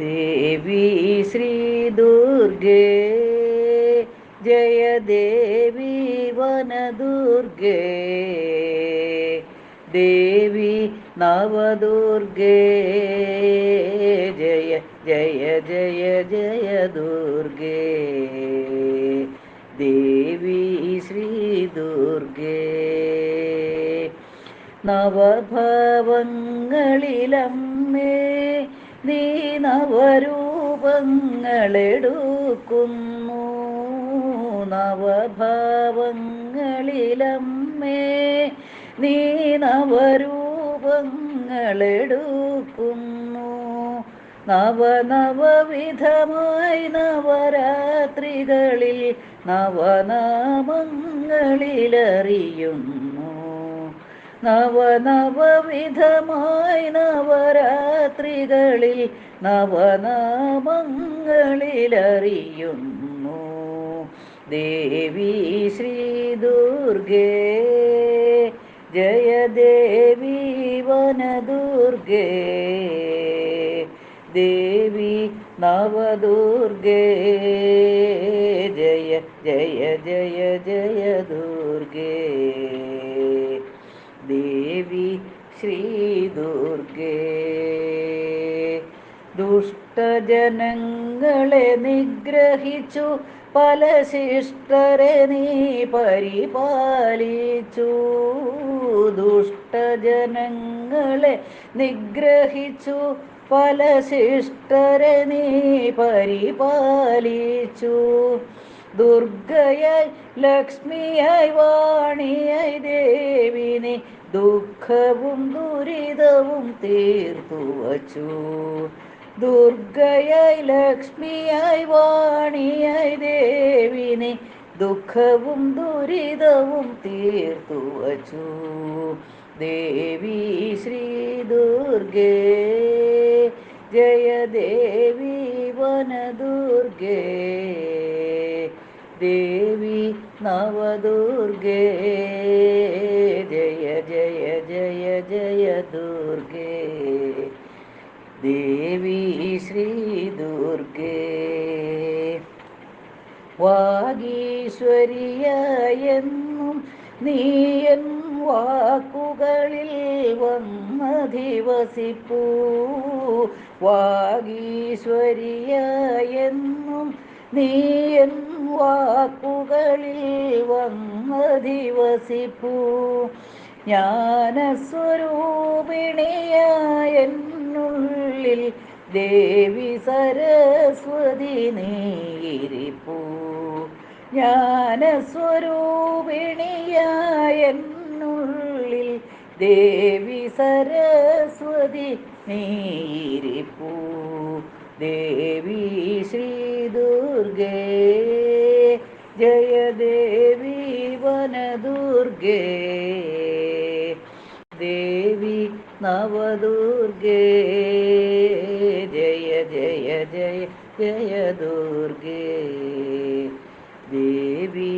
ദേവി ശ്രീ ദുർഗേ. ജയ ദേവി വനദുർഗേ. ദേവി നവദുർഗേ. ജയ ജയ ജയ ജയ ദുർഗേ. ദേവി ശ്രീ ദുർഗേ. നവഭവങ്ങളിലമ്മേ നീ നവരൂപങ്ങളെടുക്കുന്നു നവഭാവങ്ങളിലമ്മേ നീ നവരൂപങ്ങളെടുക്കുന്നു നവനവവിധമായി നവരാത്രികളിൽ നവനാമങ്ങളിലറിയുന്നു. നവനവവിധമായി നവരാത്രികളിൽ നവനാമങ്ങളിലറിയുന്നു. ദേവി ശ്രീ ദുർഗേ ജയ ദേവി വനദുർഗേ ദേവി നവദുർഗേ ജയ ജയ ജയ ജയ ദേവി ശ്രീ ദുർഗേ. ദുഷ്ടജനങ്ങളെ നിഗ്രഹിച്ചു പല ശിഷ്ടരെ നീ പരിപാലിച്ചു. ദുഷ്ടജനങ്ങളെ നിഗ്രഹിച്ചു പല ശിഷ്ടരെ നീ പരിപാലിച്ചു. ദുർഗയായി ലക്ഷ്മിയായി വാണിയായി ദേവിനെ ദുഃഖവും ദുരിതവും തീർത്തു വച്ചു. ദുർഗയായി ലക്ഷ്മിയായി വാണിയായി ദേവിനെ ദുഃഖവും ദുരിതവും തീർത്തു വച്ചു. ദേവി ശ്രീ ദുർഗേ ജയ ദേവി വനദുർഗേ ദേവി നവദുർഗേ. ശ്രീ ദുർഗേ വാഗീശ്വരിയായെന്നും നീയൻ വാക്കുകളിൽ വന്നധിവസിപ്പൂ വാഗീശ്വരിയായെന്നും നീയൻ വാക്കുകളിൽ വന്നധിവസിപ്പൂ ജ്ഞാനസ്വരൂപിണിയായെന്നുള്ളിൽ ദേവി സരസ്വതി നീരിപ്പൂ. ജ്ഞാനസ്വരൂപിണിയായെന്നുള്ളിൽ ദേവി സരസ്വതി നീരിപ്പൂ. ദേവി ശ്രീ ദുർഗേ ജയ ദേവി വനദുർഗേ ദേവി നവദുർഗേ. ജയ ജയ ജയ ജയ ദുർഗേ ദേവി